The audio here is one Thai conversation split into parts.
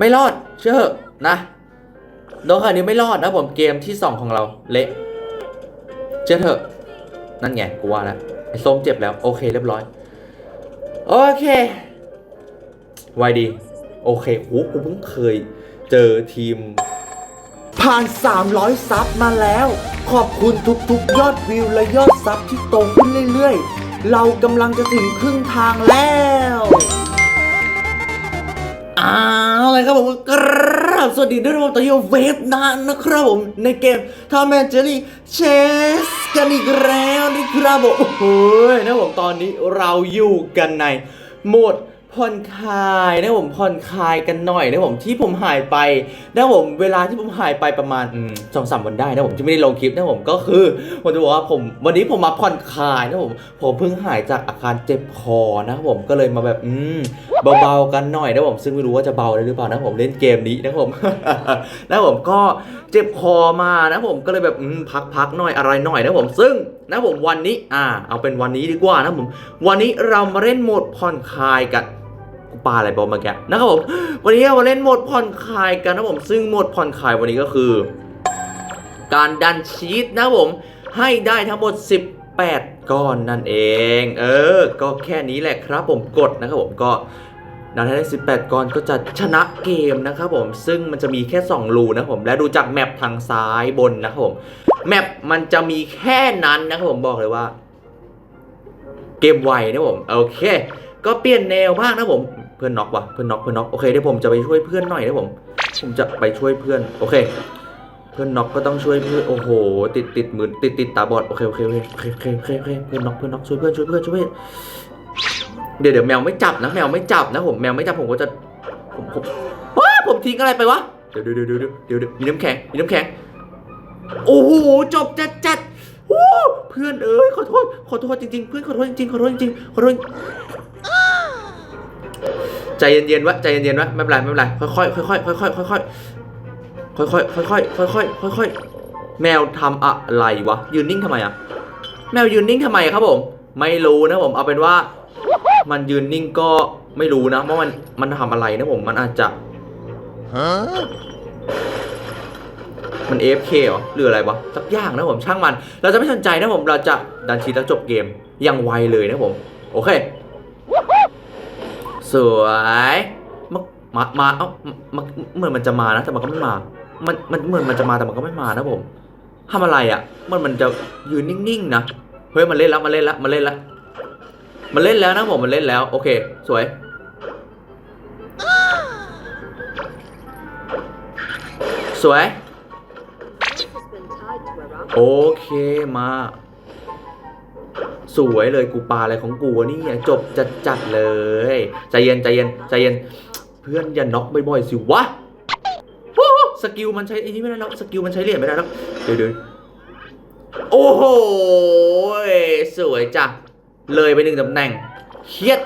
ไม่รอด เชื่อเถอะนะโดนขนาดนี้ไม่รอดนะผมเกมที่ 2 ของเราเละเชื่อเถอะ นั่นไงกูว่าแล้วไอ้ส้มเจ็บแล้ว โอเคเรียบร้อย โอเคไวดี โอเคโหกูเพิ่งเคยเจอทีม ผ่าน 300 ซับมาแล้ว ขอบคุณทุกๆ ยอดวิวและยอดซับที่โตขึ้นเรื่อยๆ เรากำลังจะถึงครึ่งทางแล้ว อ้าวอะไรครับผมกราบสวัสดีด้วยนะครับตอนนี้เวฟนานนะครับผม ในเกมทอมแอนเจอรี่เชสกันอีกแล้วนะครับผมโอ้ยนะผมตอนนี้เราอยู่กันในโหมด ผ่อนคลายนะผมผ่อนคลายกันหน่อยนะผมที่ผมหายไปนะผมเวลาที่ผมหายไปประมาณสองสามวันได้นะผมที่ไม่ได้ลงคลิปนะผมก็คือผมจะบอกว่าผมวันนี้ผมมาผ่อนคลายนะผมผมเพิ่งหายจากอาการเจ็บคอนะครับผมก็เลยมาแบบอืมเบาๆกันหน่อยนะผมซึ่งไม่รู้ว่าจะเบาได้หรือเปล่านะผมเล่นเกมนี้นะผมนะผมก็เจ็บคอมานะผมก็เลยแบบอืมพักๆหน่อยอะไรหน่อยนะผมซึ่งนะผมวันนี้อ่า เอาเป็นวันนี้ดีกว่านะผมวันนี้เรามาเล่นโหมดผ่อนคลายกัน กูปาอะไรบอลเมื่อกี้นะครับผมวันนี้เรามาเล่นโหมดผ่อนคลายกันนะผมซึ่งโหมดผ่อนคลายวันนี้ก็คือ การดันชีตนะผมให้ได้ทั้งหมด 18 ก้อนนั่นเอง เออ ก็แค่นี้แหละครับผมกดนะครับผมก็ดันให้ได้ 18 ก้อนก็จะชนะเกมนะครับผม ซึ่งมันจะมีแค่ 2 รูนะครับผม และดูจากแมปทางซ้ายบนนะครับผม แมปมันจะมีแค่นั้นนะครับผมบอกเลยว่า เกมไวนะผม โอเค ก็เปลี่ยนแนวบ้างนะผม เพื่อนน็อกว่ะเพื่อนน็อกเพื่อนน็อกโอเคเดี๋ยวผมจะไปช่วยเพื่อนหน่อยนะผม ผมจะไปช่วยเพื่อนโอเค เพื่อนน็อกก็ต้องช่วยเพื่อนโอ้โห ติดติดมือติดติดตาบอดโอเคโอเคโอเคโอเคโอเคโอเคโอเคเพื่อนน็อกเพื่อนน็อกช่วยเพื่อนช่วยเพื่อนช่วยเพื่อนเดี๋ยวเดี๋ยวแมวไม่จับนะแมวไม่จับนะผมแมวไม่จับผมก็จะผมผมว้าผมทิ้งอะไรไปวะเดี๋ยวเดี๋ยวเดี๋ยวเดี๋ยวเดี๋ยวเดี๋ยวมีน้ำแข็งมีน้ำแข็งโอ้โหจบจัดจัดเพื่อนเอ้ยขอโทษขอโทษจริงๆ เพื่อนขอโทษจริงๆขอโทษจริงๆขอโทษ ใจเย็นๆวะใจเย็นๆวะไม่เป็นไรไม่เป็นไรค่อยๆค่อยๆค่อยๆค่อยๆค่อยๆค่อยๆค่อยๆค่อยๆแมวทำอะไรวะยืนนิ่งทำไมอะแมวยืนนิ่งทำไมครับผม ไม่รู้นะผมเอาเป็นว่า มันยืนนิ่งก็ไม่รู้นะว่ามันมันทำอะไรนะผมมันอาจจะมัน AFK เหรอหรืออะไรวะสักอย่างนะผมช่างมัน เราจะไม่สนใจนะผมเราจะดันชีตแล้วจบเกมอย่างไวเลยนะผม โอเค สวยมามามาเอ้ามาเหมือนมันจะมานะแต่มันก็ไม่มา มันมันเหมือนมันจะมาแต่มันก็ไม่มานะผมทำอะไรอะมันมันจะยืนนิ่งๆนะเฮ้ยมันเล่นแล้วมันเล่นแล้วมันเล่นแล้วมันเล่นแล้วนะผมมันเล่นแล้ว โอเค สวยสวย โอเคมา สวยเลยกูปาอะไรของกูนี่จบจัดจัดเลย ใจเย็นใจเย็นใจเย็น เพื่อนอย่าน็อกบ่อยๆสิวะสกิลมันใช้ไอ้นี่ไม่ได้แล้วสกิลมันใช้เหรียญไม่ได้แล้วเดี๋ยวเดี๋ยวโอ้โหสวยจ้ะเลยไปหนึ่งตำแหน่งเครียด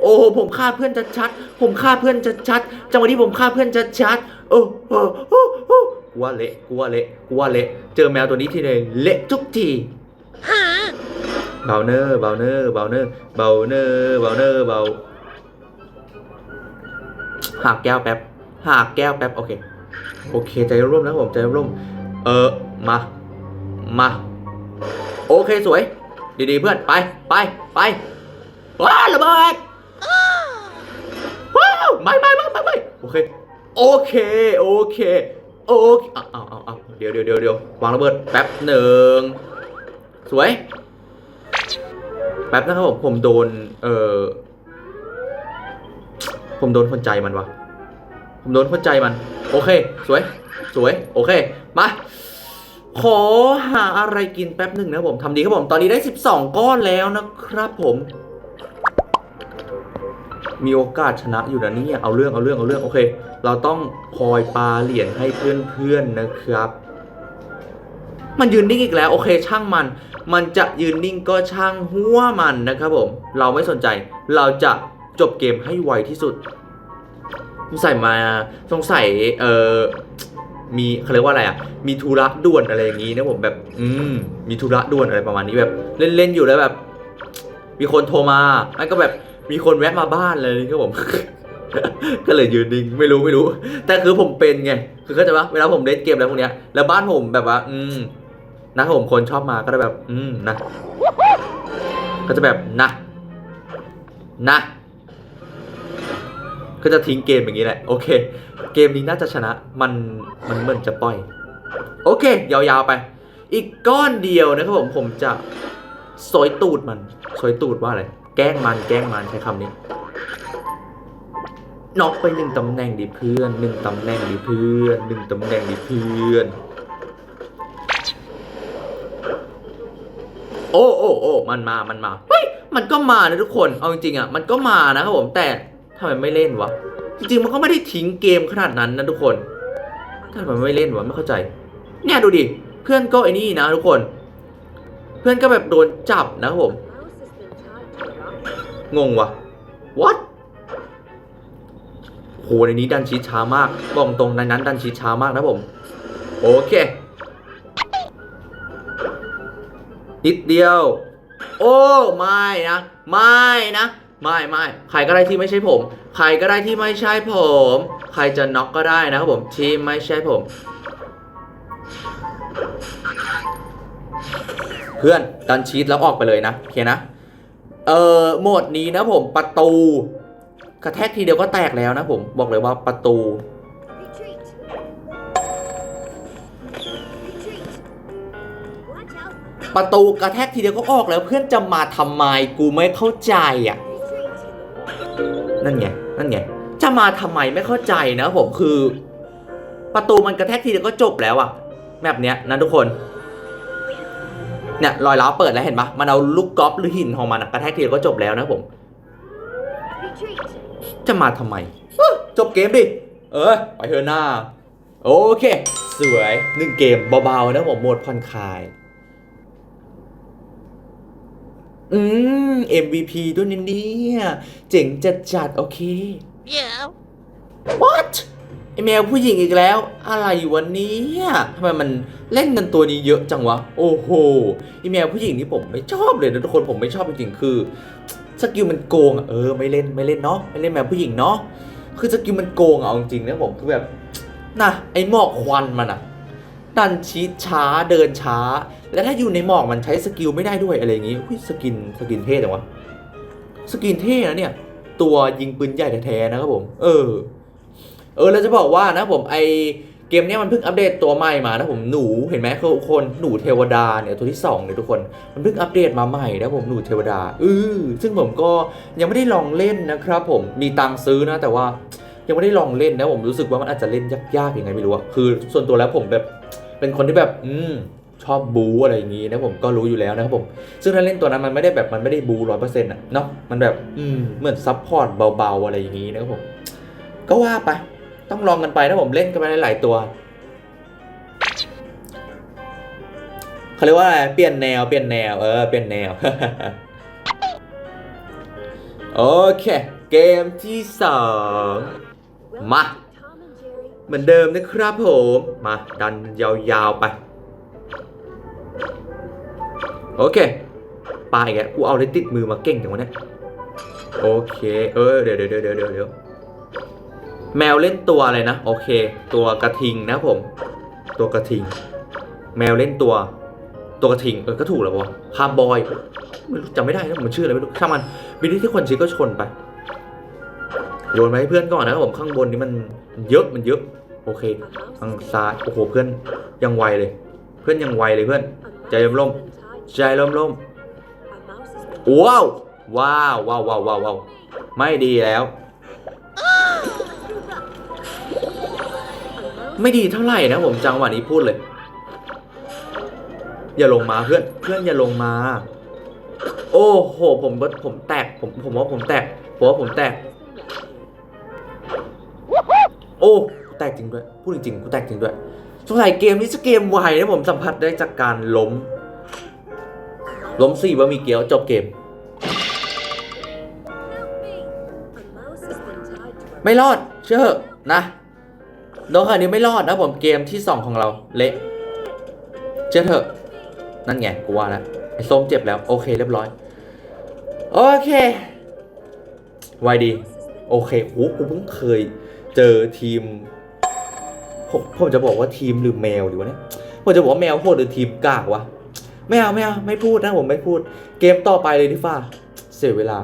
โอ้โหผมฆ่าเพื่อนชัดๆผมฆ่าเพื่อนชัดๆจังหวะที่ผมฆ่าเพื่อนชัดๆโอ้โหโอ้โหกูว่าเละกูว่าเละกูว่าเละเจอแมวตัวนี้ทีเลยเละทุกที เบาเนอร์เบาเนอร์เบาเนอร์เบาเนอร์เบาเนอร์เบาหากแก้วแป๊บหากแก้วแป๊บโอเคโอเคใจร่วมนะผมใจร่วมเออมามาโอเคสวย ดีๆเพื่อนไปไปไปว้าระเบิดว้าวไม่ไม่ไม่ไม่ไม่โอเคโอเคโอเคโอเคเอาเอาเอาเดี๋ยวเดี๋ยวเดี๋ยวเดี๋ยววางระเบิดแป๊บหนึ่งสวย แป๊บนะครับผมผมโดน เออผมโดนคนใจมันวะผมโดนคนใจมัน โอเค สวย สวย โอเค มา ขอหาอะไรกินแป๊บหนึ่งนะผมทำดีครับผม ตอนนี้ได้ 12 ก้อนแล้วนะครับผม มีโอกาสชนะอยู่นะนี่ยเอาเรื่อง เอาเรื่อง เอาเรื่อง โอเค เราต้องคอยปาเหรียญให้เพื่อนๆนะครับ มันยืนนิ่งอีกแล้ว โอเค ช่างมัน มันจะยืนนิ่งก็ช่างหัวมันนะครับผม เราไม่สนใจ เราจะจบเกมให้ไวที่สุดสงสัยมาสงสัยเออมีเขาเรียกว่าอะไรอะ มีธุระด่วนอะไรอย่างนี้นะผมแบบ อืม มีธุระด่วนอะไรประมาณนี้แบบ เล่นๆอยู่แล้วแบบ มีคนโทรมาแล้วก็แบบมีคนแวะมาบ้านเลยครับผม ก็เลยยืนนิ่งไม่รู้ไม่รู้ แต่คือผมเป็นไง คือเข้าใจปะเวลาผมเล่นเกมอะไรพวกเนี้ย แล้วบ้านผมแบบว่า อืม นะผมคนชอบมาก็จะแบบ อืมนะ ก็จะแบบนะนะ ก็จะทิ้งเกมอย่างนี้แหละ โอเค เกมนี้น่าจะชนะ มันมันเหมือนจะปล่อย โอเค ยาวๆไป อีกก้อนเดียวนะครับผมผมจะสอยตูดมันสอยตูดว่าอะไร แกล้งมันแกล้งมันใช้คำนี้น็อกไปหนึ่งตำแหน่งดิเพื่อนหนึ่งตำแหน่งดิเพื่อนหนึ่งตำแหน่งดิเพื่อน โอ้โอ้โอ้มันมา มันมาเฮ้ยมันก็มานะทุกคน เอาจริงๆอะมันก็มานะครับผมแต่ทำไมไม่เล่นวะ จริงๆมันก็ไม่ได้ทิ้งเกมขนาดนั้นนะทุกคนทำไมไม่เล่นวะไม่เข้าใจ เนี่ยดูดิ เพื่อนก็ไอ้นี่นะทุกคน เพื่อนก็แบบโดนจับนะครับผม งงวะ what โหในนี้ดันชีตช้ามากบอกตรงในนั้นดันชีตช้ามากนะผม โอเค นิดเดียว โอ้ไม่นะไม่นะไม่ไม่ใครก็ได้ที่ไม่ใช่ผม ใครก็ได้ที่ไม่ใช่ผม ใครจะน็อกก็ได้นะครับผมที่ไม่ใช่ผม เพื่อนดันชีตแล้วออกไปเลยนะโอเคนะเอ่อโหมดนี้นะผมประตูกระแทกทีเดียวก็แตกแล้วนะผมบอกเลยว่าประตู ประตูกระแทกทีเดียวก็ออกแล้วเพื่อนจะมาทำไมกูไม่เข้าใจอะนั่นไงนั่นไงจะมาทำไมไม่เข้าใจนะผมคือ ประตูมันกระแทกทีเดียวก็จบแล้วอะแบบเนี้ยนะทุกคนเนี่ยรอยร้าวเปิดแล้วเห็นปะมันเอาลูกกอล์ฟหรือหินของมันกระแทกทีเดียวก็จบแล้วนะผม จะมาทำไมจบเกมดิ เออ ไปเถอะหน้า โอเค สวยหนึ่งเกมเบาๆนะผมโหมดผ่อนคลาย อืม MVP ด้วยนะเนี่ยเจ๋งจัดจัดๆโอเค Yeah! What ไอแมวผู้หญิงอีกแล้ว อะไรวันนี้ทำไมมันเล่นกันตัวนี้เยอะจังวะ โอ้โหไอแมวผู้หญิงนี่ผมไม่ชอบเลยนะทุกคนผมไม่ชอบจริงๆคือสกิลมันโกงอะเออไม่เล่นไม่เล่นเนาะไม่เล่นแมวผู้หญิงเนาะคือสกิลมันโกงอะเอาจริงๆนะผมคือแบบนะไอหมอกควันมันอะ ดันชีดช้าเดินช้า แล้วถ้าอยู่ในหมอกมันใช้สกิลไม่ได้ด้วยอะไรอย่างงี้สกินสกินเท่จังวะสกินเท่นะเนี่ย ตัวยิงปืนใหญ่แท้ๆนะครับผม เออ เออเราจะบอกว่านะผมไอเกมเนี้ยมันเพิ่งอัปเดตตัวใหม่มานะผมหนูเห็นไหมคือคนหนูเทวดาเนี่ยตัวที่สองเนี่ยทุกคนมันเพิ่งอัปเดตมาใหม่นะผมหนูเทวดาเออซึ่งผมก็ยังไม่ได้ลองเล่นนะครับผมมีตังซื้อนะแต่ว่ายังไม่ได้ลองเล่นนะผมรู้สึกว่ามันอาจจะเล่นยากๆยังไงไม่รู้อะคือส่วนตัวแล้วผมแบบ เป็นคนที่แบบอืมชอบบูอะไรอย่างงี้นะผมก็รู้อยู่แล้วนะครับผม ซึ่งถ้าเล่นตัวนั้นมันไม่ได้แบบมันไม่ได้บูร้อยเปอร์เซ็นต์อะเนาะมันแบบอืมเหมือนซับพอร์ตเบาๆอะไรอย่างงี้นะครับผม ก็ว่าไปต้องลองกันไปนะผมเล่นกันไปหลายๆตัวเขาเรียกว่าอะไรเปลี่ยนแนวเปลี่ยนแนวเออเปลี่ยนแนวโอเค เกมที่สอง Welcome Ma. เหมือนเดิมนะครับผม มาดันยาวๆไป โอเคปลาอีกแล้วกูเอาเลยติดมือมาเก่งจังวะเนี่ยโอเค เออเดี๋ยวเดี๋ยวเดี๋ยวเดี๋ยวเดี๋ยวแมวเล่นตัวอะไรนะ โอเค ตัวกระทิงนะผม ตัวกระทิง แมวเล่นตัว ตัวกระทิง เออ ก็ถูกแล้ววะคาร์บอยไม่รู้จำไม่ได้นะมันชื่ออะไรไม่รู้ช่างมันวิธีที่คนชี้ก็ชนไป โยนไปให้เพื่อนก่อนนะครับผมข้างบนนี้มันเยอะมันเยอะโอเคทางซ้ายโอ้โหเพื่อนยังไวเลย เพื่อนยังไวเลยเพื่อนใจ mouse ร่มใจร่มร่มว้าวว้าวว้าวว้าวว้าววาวไม่ดีแล้ว ไม่ดีเท่าไหร่นะผมจังหวะนี้พูดเลย อย่าลงมาเพื่อนเพื่อนอย่าลงมา โอ้โหผมผมแตกผมผมว่าผมแตกผมว่าผมแตก โอ้กูแตกจริงด้วย พูดจริงๆกูแตกจริงด้วย สงสัยเกมนี้จะเกมไวนะผมสัมผัสได้จากการล้ม ล้มสี่บะหมี่เกี๊ยวจบเกม ไม่รอด เชื่อเถอะนะโดนขนาดนี้ไม่รอดนะผมเกมที่สองของเราเละเชื่อเถอะ นั่นไงกูว่าแล้วไอ้ส้มเจ็บแล้ว โอเคเรียบร้อย โอเค ไวดี โอเคโหกูเพิ่งเคย เจอทีมผมผมจะบอกว่าทีมหรือแมวดีวะเนี่ยผมจะบอกว่าแมวโหดหรือทีมกากวะไม่เอาไม่เอาไม่พูดนะผมไม่พูด เกมต่อไปเลยดีฟ้าเสียเวลา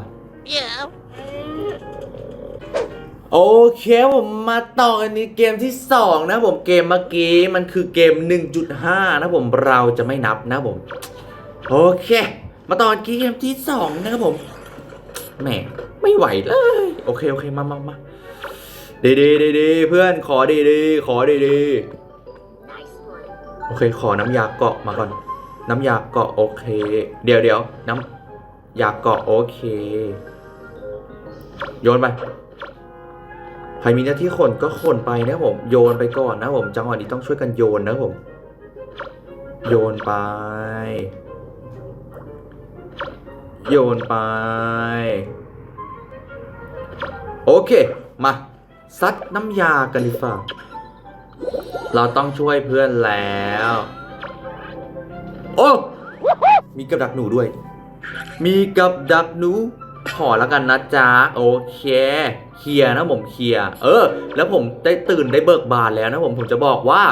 โอเคผมมาต่อกันนี้เกมที่ 2 นะผมเกมเมื่อกี้มันคือเกม 1.5 นะผมเราจะไม่นับนะผม โอเค มาต่อกันที่เกมที่ 2 นะครับผมแหมไม่ไหวเลย โอเคโอเคมามามา ดีดีดีดีเพื่อนขอดีดีขอดีดีโอเค ขอน้ำยาเกาะมาก่อน น้ำยาเกาะโอเค เดี๋ยวเดี๋ยวน้ำยาเกาะโอเค โยนไปใครมีหน้าที่ขนก็ขนไปนะผม โยนไปก่อนนะผมจังหวะนี้ต้องช่วยกันโยนนะผม โยนไป โยนไป โอเค มา ซัดน้ำยากันดีฟ่าเราต้องช่วยเพื่อนแล้ว โอ้ มีกับดักหนูด้วย มีกับดักหนู ขอแล้วกันนะจ๊ะ โอเค เคลียนะผมเคลียเออ แล้วผมได้ตื่นได้เบิกบานแล้วนะผมผมจะบอกว่า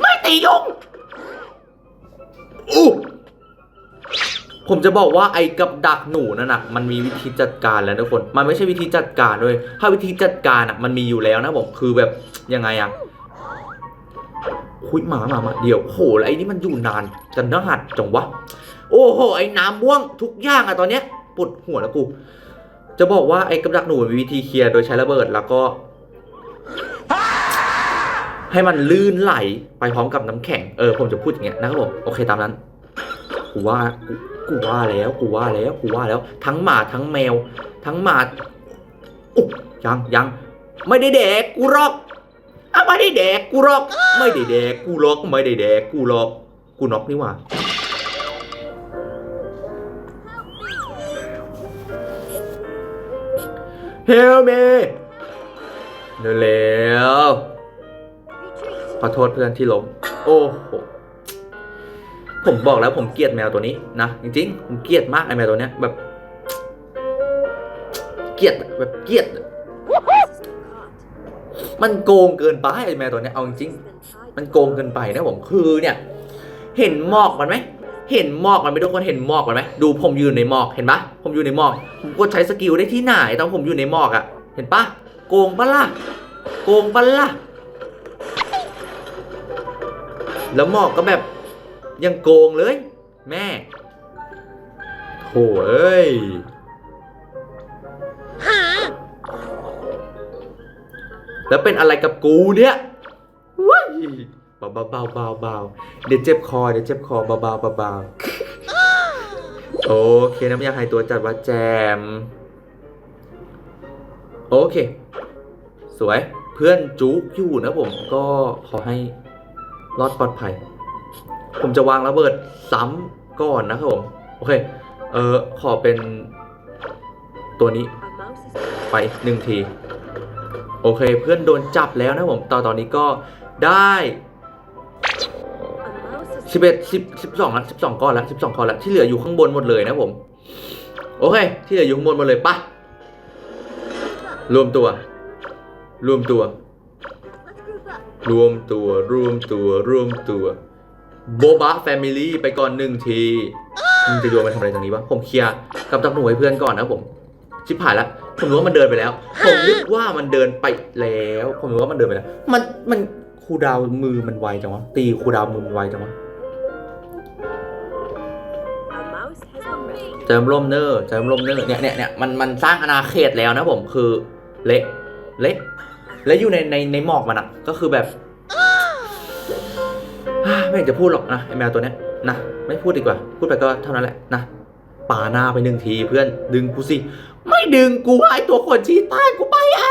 ไม่ตียุงอู้ ผมจะบอกว่าไอ้กับดักหนูนั่นนะมันมีวิธีจัดการแล้วทุกคน มันไม่ใช่วิธีจัดการด้วยถ้าวิธีจัดการอะมันมีอยู่แล้วนะผมคือแบบยังไงอะคุยหมาหมามาเดี๋ยวโหแล้วไอ้นี่มันอยู่นานกันนะหัดจังวะ โอ้โหไอ้น้ำม่วงทุกอย่างอะตอนเนี้ยปวดหัวแล้วกู จะบอกว่าไอ้กับดักหนูมีวิธีเคลียร์โดยใช้ระเบิดแล้วก็ ให้มันลื่นไหลไปพร้อมกับน้ำแข็งเออผมจะพูดอย่างเงี้ยนะครับผมโอเคตามนั้นกูว่า กูว่าแล้วกูว่าแล้วกูว่าแล้ว ทั้งหมาทั้งแมว ทั้งหมาอุ๊ยังยังไม่ได้แดกกูหรอกอะไม่ได้แดกกูหรอก ไม่ได้แดกกูหรอกไม่ได้แดกกูหรอกกูน็อกนี่หว่าเฮลเมเร็วๆขอโทษเพื่อนที่ล้มโอ้โห ผมบอกแล้วผมเกลียดแมวตัวนี้นะจริงๆ ผมเกลียดมากไอ้แมวตัวเนี้ยแบบ เกลียดแบบเกลียด มันโกงเกินไปไอ้แมวตัวเนี้ยเอาจริงๆมันโกงเกินไปนะผมคือเนี่ย เห็นหมอกมันไหมเห็นหมอกมันไหมทุกคนเห็นหมอกมันไหมดูผมยืนในหมอกเห็นปะผมอยู่ในหมอก ผมกดใช้สกิลได้ที่ไหนตอนผมอยู่ในหมอกอะเห็นปะโกงปะล่ะโกงปะล่ะแล้วหมอกก็แบบ ยังโกงเลย แม่โถเอ้ยแล้วเป็นอะไรกับกูเนี่ยว้ายเบาเบาเบาเบาเบาเดี๋ยวเจ็บคอเดี๋ยวเจ็บคอเบาเบาเบาเบาโอเคน้ำยาหายตัวจัดว่าแจม โอเค สวยเพื่อนจุกอยู่นะผมก็ขอให้รอดปลอดภัย ผมจะวางระเบิดซ้ำก่อนนะครับผม โอเค เออขอเป็นตัวนี้ ไปหนึ่งที โอเค เพื่อนโดนจับแล้วนะผม ตอนตอนนี้ก็ได้ A mouse has 11 10 12ละ12ก้อนละ12ก้อนละที่เหลืออยู่ข้างบนหมดเลยนะผม โอเค ที่เหลืออยู่ข้างบนหมดเลยปะรวมตัว รวมตัว Let's group up. รวมตัว รวมตัว รวมตัว โบบะแฟมิลี่ไปก่อนหนึ่งทีมึงจะโยนมาทำอะไรตรงนี้วะผมเคลียร์กับตับหนูให้เพื่อนก่อนนะผมชิบหายแล้วผมรู้ว่ามันเดินไปแล้ว ผมนึกว่ามันเดินไปแล้ว ผมรู้ว่ามันเดินไปแล้ว มันมันครูดาวมือมันไวจังวะตีครูดาวมือมันไวจังวะ A mouse has been rescued. เจิมร่มเนอร์เจิมร่มเนอร์เนี่ยเนี่ยเนี่ยมันมันสร้างอาณาเขตแล้วนะผมคือเละเละและอยู่ในในในหมอกมันอะก็คือแบบ ไม่อยากจะพูดหรอกนะไอแมวตัวเนี้ยนะไม่พูดดีกว่า พูดไปก็เท่านั้นแหละนะป่าหน้าไปหนึ่งทีเพื่อนดึงกูสิ ไม่ดึงกูไอตัวคนชี้ใต้กูไปอะ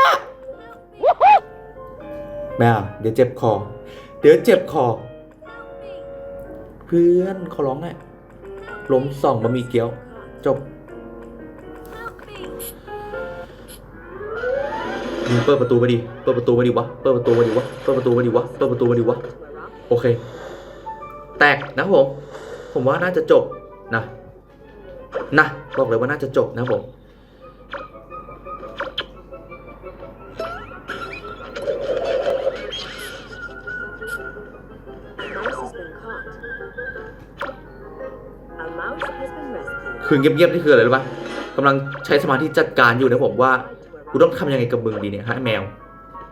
แม่เดี๋ยวเจ็บคอ เดี๋ยวเจ็บคอ เพื่อนเขอร้องหน่อยล้มส่องบะหมี่เกี๊ยว จบเปิดประตูมาดิ เปิดประตูมาดิวะ เปิดประตูมาดิวะ เปิดประตูมาดิวะ เปิดประตูมาดิวะ โอเค แตกนะผม ผมว่าน่าจะจบนะนะบอกเลยว่าน่าจะจบนะผมคือเงียบๆนี่คืออะไรรู้ป่ะกำลังใช้สมาธิจัดการอยู่นะผมว่า กูต้องทำยังไงกับมึงดีเนี่ยฮะแมว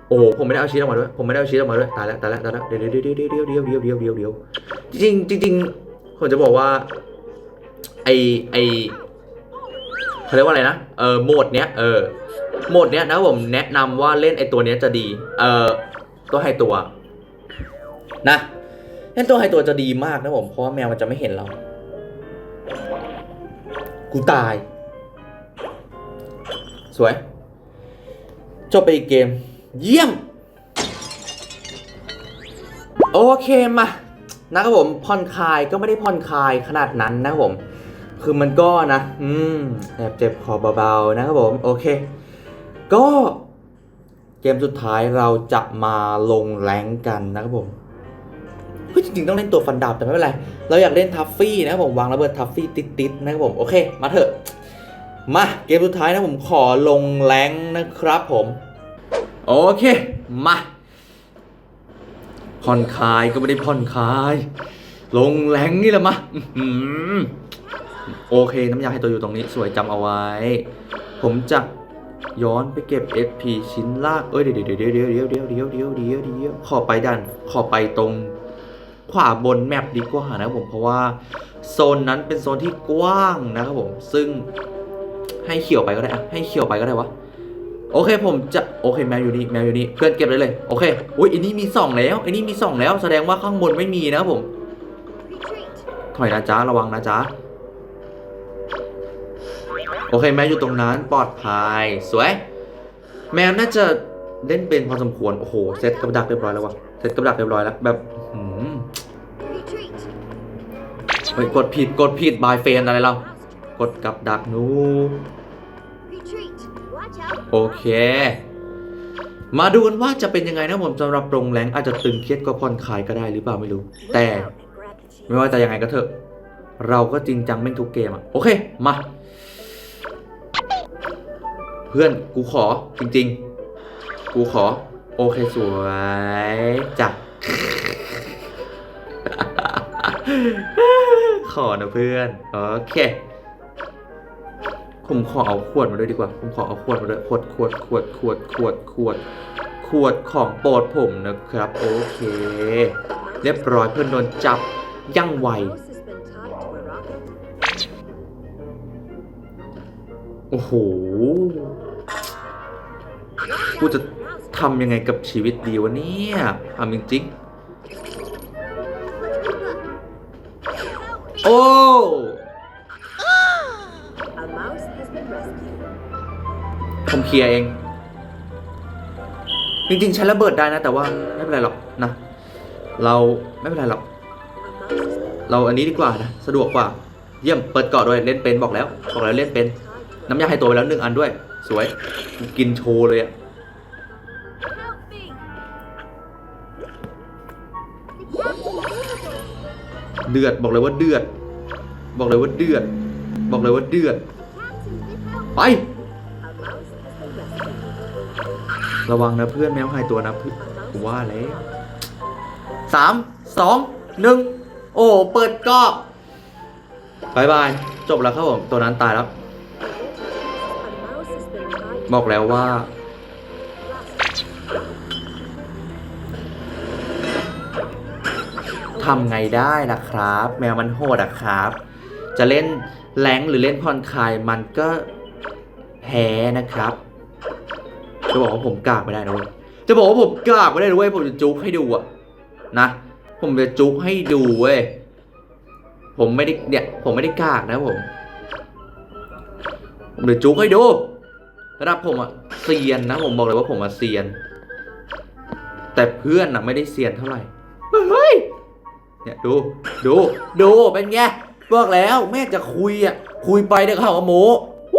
โอ้โหผมไม่ได้เอาชีสออกมาด้วยผมไม่ได้เอาชีสออกมาด้วยตายแล้วตายแล้วตายแล้วเดี๋ยวเดี๋ยวเดี๋ยวเดี๋ยวเดี๋ยวเดี๋ยวเดี๋ยวเดี๋ยวเดี๋ยวจริงจริงผมจะบอกว่าไอไอเขาเรียกว่าอะไรนะเออโหมดเนี้ยเออโหมดเนี้ยนะผมแนะนำว่าเล่นไอตัวเนี้ยจะดี เออตัวไฮตัว นะเล่นตัวไฮตัวจะดีมากนะผมเพราะว่าแมวมันจะไม่เห็นเรา กูตาย สวย จบไปอีกเกม เยี่ยม โอเคมานะครับผมผ่อนคลายก็ไม่ได้ผ่อนคลายขนาดนั้นนะครับผม คือมันก็นะ อืมแอบเจ็บคอเบาๆนะครับผมโอเค ก็เกมสุดท้ายเราจะมาลงแรงกันนะครับผมเฮ้ยจริงๆ ต้องเล่นตัวฟันดาบแต่ไม่เป็นไร เราอยากเล่นทัฟฟี่นะครับผมวางระเบิดทัฟฟี่ติดๆนะครับผมโอเค มาเถอะ มาเกมสุดท้ายนะผมขอลงแรงนะครับผม โอเค มา ผ่อนคลายก็ไม่ได้ผ่อนคลาย ลงแรงนี่แหละมาโอเค น้ำยาให้ตัวอยู่ตรงนี้สวยจำเอาไว้ ผมจะย้อนไปเก็บ FP ชิ้นลาก เอ้ยเดี๋ยวเดี๋ยวเดี๋ยวเดี๋ยวเดี๋ยวเดี๋ยวเดี๋ยวเดี๋ยวเดี๋ยวเดี๋ยวขอไปดันขอไปตรงขวาบนแมปดีกว่านะครับผมเพราะว่าโซนนั้นเป็นโซนที่กว้างนะครับผม ซึ่งให้เขียวไปก็ได้อะให้เขียวไปก็ได้วะ โอเคผมจะ โอเคแมวอยู่นี่แมวอยู่นี่เพื่อนเก็บได้เลยโอเคอุ้ยอันนี้มีสองแล้วอันนี้มีสองแล้วแสดงว่าข้างบนไม่มีนะผมถอยนะจ๊ะระวังนะจ๊ะโอเคแมวอยู่ตรงนั้นปลอดภัยสวย แมวน่าจะเล่นเป็นพอสมควรโอ้โหเซตกับดักเรียบร้อยแล้ววะเซตกับดักเรียบร้อยแล้วแบบหืมเฮ้ยกดผิดกดผิดบายเฟนอะไรเรากดกับดักหนูโอเค มาดูกันว่าจะเป็นยังไงนะผมสำหรับโรงแรงอาจจะตึงเครียดก็ผ่อนคลายก็ได้หรือเปล่าไม่รู้ แต่ไม่ว่าจะยังไงก็เถอะ เราก็จริงจังไม่งทุกเกมอะโอเคมา เพื่อนกูขอจริง ๆ กูขอ โอเคสวยจ้ะขอนะเพื่อน โอเค ผมขอเอาขวดมาด้วยดีกว่า ผมขอเอาขวดมาด้วยขวดขวดขวดขวดขวดขวดขวดของโปรดผมนะครับ โอเค เรียบร้อยเพื่อนโดนจับยั่งไวโอ้โห กูจะทำยังไงกับชีวิตดีวะเนี่ยทำจริงๆโอ้ ผมเคลียร์เอง จริงๆใช้ระเบิดได้นะ แต่ว่าไม่เป็นไรหรอกนะ เราไม่เป็นไรหรอก เราอันนี้ดีกว่านะสะดวกกว่า เยี่ยมเปิดเกาะด้วยเล่นเป็นบอกแล้วบอกแล้วเล่นเป็น น้ำยาให้ตัวไปแล้วหนึ่งอันด้วย สวยกินโชว์เลยอะเดือดบอกเลยว่าเดือด บอกเลยว่าเดือด บอกเลยว่าเดือด ไป ระวังนะเพื่อนแมวหายตัวนะเพื่อน A mouse กูว่าแล้วสามสองหนึ่งโอ้เปิดเกาะบายบาย จบแล้วครับผมตัวนั้นตายแล้ว บอกแล้วว่า ทำไงได้ล่ะครับ แมวมันโหดอะครับ จะเล่นแรงหรือเล่นผ่อนคลายมันก็แพ้นะครับ จะบอกว่าผมกากไม่ได้นะเว้ยจะบอกว่าผมกากไม่ได้นะเว้ยผมจะจุกให้ดูอะนะ ผมจะจุกให้ดูเว้ยผมไม่ได้เนี่ยผมไม่ได้กากนะผมผมจะจุกให้ดูระดับผมอะเซียนนะผมบอกเลยว่าผมอะเซียน แต่เพื่อนอะไม่ได้เซียนเท่าไหร่เฮ้ยเนี่ยดูดูดูเป็นไงบอกแล้วแม่จะคุยอะคุยไปเดี๋ยวเขาเอาโมว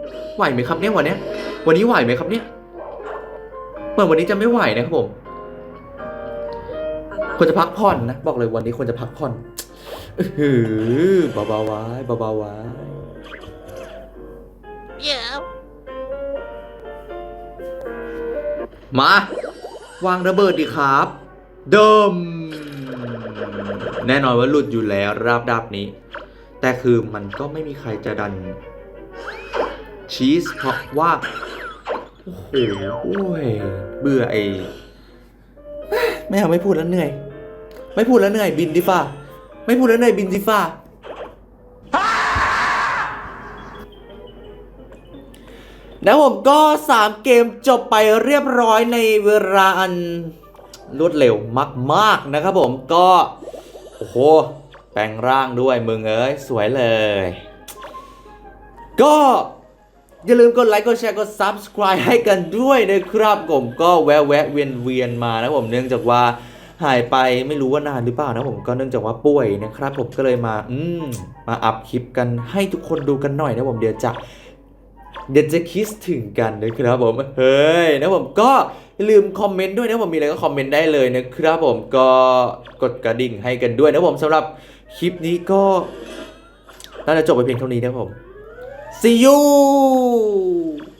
ไหวไหมครับเนี่ยวันเนี้ย วันนี้ไหวไหมครับเนี่ยเหมือนวันนี้จะไม่ไหวนะครับผมควรจะพักผ่อนนะ บอกเลยวันนี้ควรจะพักผ่อนอื้อหือเบาๆไว้เบาๆไว้มา วางระเบิดดีครับ เดิม แน่นอนว่าหลุดอยู่แล้วราบดับนี้ แต่คือมันก็ไม่มีใครจะดัน ชีสเพราะว่า โอ้โหโอ้ยเบื่อไอ้ไม่เอาไม่พูดแล้วเหนื่อย ไม่พูดแล้วเหนื่อยบินดิฟ้าไม่พูดแล้วเหนื่อยบินดิฟ้าแล้วผมก็ 3 เกมจบไปเรียบร้อยในเวลาอันรวดเร็วมาก ๆ นะครับผมก็ โอ้โห แปลงร่างด้วยมึงเอ้ย สวยเลย ก็ อย่าลืมกดไลค์กดแชร์กด Subscribe ให้กันด้วยนะครับผมก็แวะแวะเวียนเวียนมานะผมเนื่องจากว่าหายไปไม่รู้ว่านานหรือเปล่านะผมก็เนื่องจากว่าป่วยนะครับผมก็เลยมาอืมมาอัพคลิปกันให้ทุกคนดูกันหน่อยนะผมเดี๋ยวจะเดี๋ยวจะคิดถึงกันนะครับผมเฮ้ยนะผมก็อย่าลืมคอมเมนต์ด้วยนะผมมีอะไรก็คอมเมนต์ได้เลยนะครับผมก็กดกระดิ่งให้กันด้วยนะผมสำหรับคลิปนี้ก็น่าจะจบไปเพียงเท่านี้นะผม see you